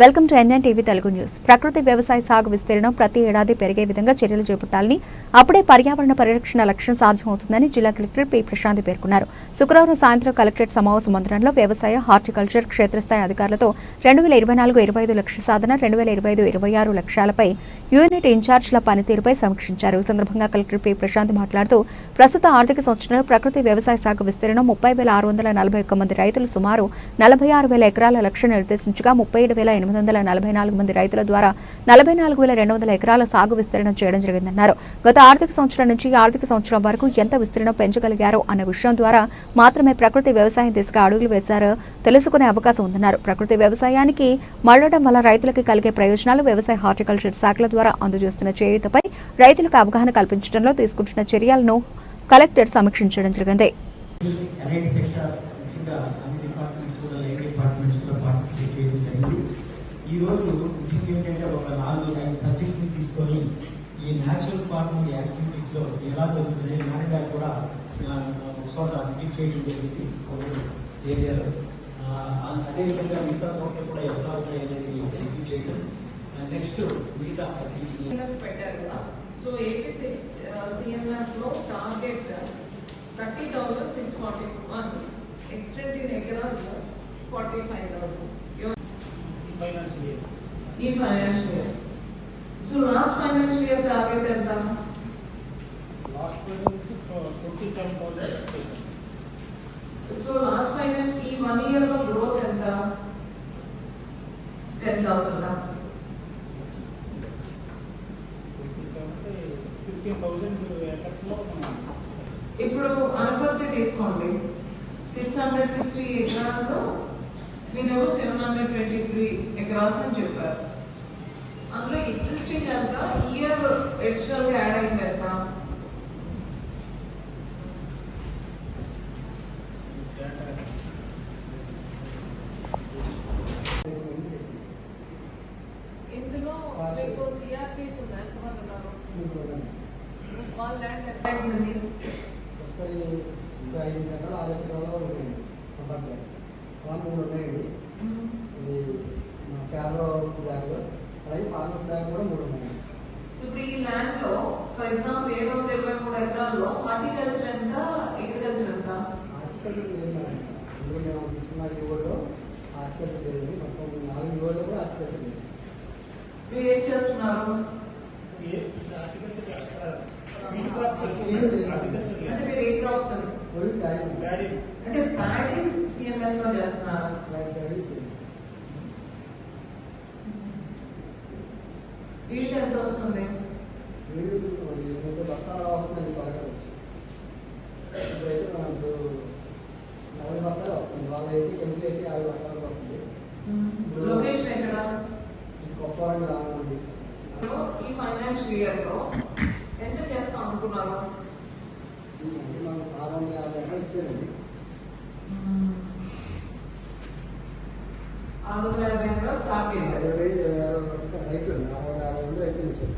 Welcome to NN TV Telugu news. ప్రకృతి వ్యవసాయ సాగు విస్తీర్ణం ప్రతి ఏడాది పెరిగే విధంగా చర్యలు చేపట్టాలని అప్పుడే పర్యావరణ పరిరక్షణ లక్ష్యం సాధ్యమవుతుందని జిల్లా కలెక్టర్ పి. ప్రశాంతి పేర్కొన్నారు. శుక్రవారం సాయంత్రం కలెక్టరేట్ సమావేశ మందిరంలో వ్యవసాయ హార్టికల్చర్ క్షేత్రస్థాయి అధికారులతో రెండు వేల ఇరవై నాలుగు ఇరవై ఐదు లక్ష సాధన రెండు వేల ఇరవై ఐదు ఇరవై ఆరు లక్ష్యాలపై యూనిట్ ఇన్ఛార్జ్ల పనితీరుపై సమీక్షించారు. ఈ సందర్భంగా కలెక్టర్ పి. ప్రశాంత్ మాట్లాడుతూ ప్రస్తుత ఆర్థిక సంవత్సరంలో ప్రకృతి వ్యవసాయ సాగు విస్తీర్ణం ముప్పై వేల ఆరు వందల నలభై ఒక్క మంది రైతులు సుమారు నలభై ఆరు వేల ఎకరాల లక్ష్యం నిర్దేశించగా ముప్పై ఏడు వేల ఎనిమిది వందల నలభై నాలుగు మంది రైతుల ద్వారా నలభై నాలుగు వేల రెండు వందల ఎకరాల సాగు విస్తరణ చేయడం జరిగిందన్నారు. గత ఆర్థిక సంవత్సరం నుంచి ఆర్థిక సంవత్సరం వరకు ఎంత విస్తీర్ణం పెంచగలిగారో అన్న విషయం ద్వారా మాత్రమే ప్రకృతి వ్యవసాయం దిశగా అడుగులు వేశారో తెలుసుకునే అవకాశం ఉందన్నారు. ప్రకృతి వ్యవసాయానికి మళ్ళడం వల్ల రైతులకు కలిగే ప్రయోజనాలు వ్యవసాయ హార్టికల్చర్ శాఖల ద్వారా అందజేస్తున్న చేయూతపై రైతులకు అవగాహన కల్పించడంలో తీసుకుంటున్న చర్యలను కలెక్టర్ సమీక్షించడం జరిగింది. అనేక సెక్టార్ ముఖ్యంగా అన్ని డిపార్ట్మెంట్స్ కూడా లైన్ డిపార్ట్మెంట్స్ కూడా పార్టిసిపేట్ చేయడం జరిగింది. ఈ రోజు ముఖ్యంగా ఏంటంటే ఒక నాలుగు ఐదు సబ్జెక్టులు తీసుకొని ఈ న్యాచురల్ ఫార్మింగ్ యాక్టివిటీస్లో ఎలా జరుగుతుంది మేడం గారు కూడా ఒక చోట విజిట్ చేయడం జరిగింది. ఏరియాలో అదేవిధంగా మిగతా చోట్ల కూడా ఎలా ఉన్నాయి అనేది రివ్యూ చేయడం. నెక్స్ట్ మిగతా పెట్టారు కదా. So AP సిఎంఆర్లో target thirty thousand six forty one extent in acres forty five thousand financial year ఈ financial year so last financial year target ఎంత? Last twenty seven thousand so last financial ఈ one ఇయర్లో growth ఎంత? Ten thousand fifteen thousand ఎకర్స్లో మనం ఇప్పుడు అనుపత్తి తీసుకోండి. సిక్స్ హండ్రెడ్ సిక్స్టీ ఎకరాస్ మీరేమో seven hundred twenty three acres అని చెప్పారు అందులో ఎగ్జిస్టింగ్ ఎంత ఇయర్ అడిషనల్ గా యాడ్ అయింది ఎంత ఇందులో మీకు సిఆర్టీస్ ఉన్నాయి ఎంతమంది ఉన్నారు వాళ్ళ ల్యాండ్ ఎంత ఉంది? ఒకసారి ఇంకా ఐదు సెకండ్లు ఆరు సెకండ్లు ఉన్నాయండి వన్ మూడు ఉన్నాయండి. ఇది మన క్యాబ్రో బ్యాగ్ అలాగే ఫార్మర్స్ బ్యాగ్ కూడా మూడు ఉన్నాయి ఇప్పుడు ఈ ల్యాండ్లో ఫర్ ఎగ్జాంపుల్ ఏడు వందల ఇరవై మూడు ఎకరాల్లో హార్టికల్చర్ ఎంత అగ్రికల్చర్ ఎంత ఆర్టికల్చర్ లేదు మేము తీసుకున్న యువలో ఆర్టికల్చర్ లేదు మొత్తం నాలుగు యువలో కూడా లేదు మీరు ఏం చేస్తున్నారు అంటే ప్యాడీ సిఎంఎస్లో చేస్తున్నారు. వీళ్ళు ఎంత వస్తుంది? బస్తాలు పథకం వచ్చి ఇప్పుడైతే మనకు నలభై బస్తాలు వస్తుంది. వాళ్ళ అయితే ఎనిమిది అయితే యాభై బస్తాలు వస్తుంది. లొకేషన్ ఎక్కడ? రానుంది ఈ ఫైనాన్షియల్ ఇయర్లో ఎంత చేస్తాం అనుకున్నారు? అంటే మనం ఆరు వందల యాభై ఎకరాలు ఇచ్చారండి ఆరు వందల యాభై ఎకరాలు టార్గెట్ ఇరవై ఇరవై ఆరు రైతులు నాలుగు వందల యాభై మంది రైతులు ఇచ్చారు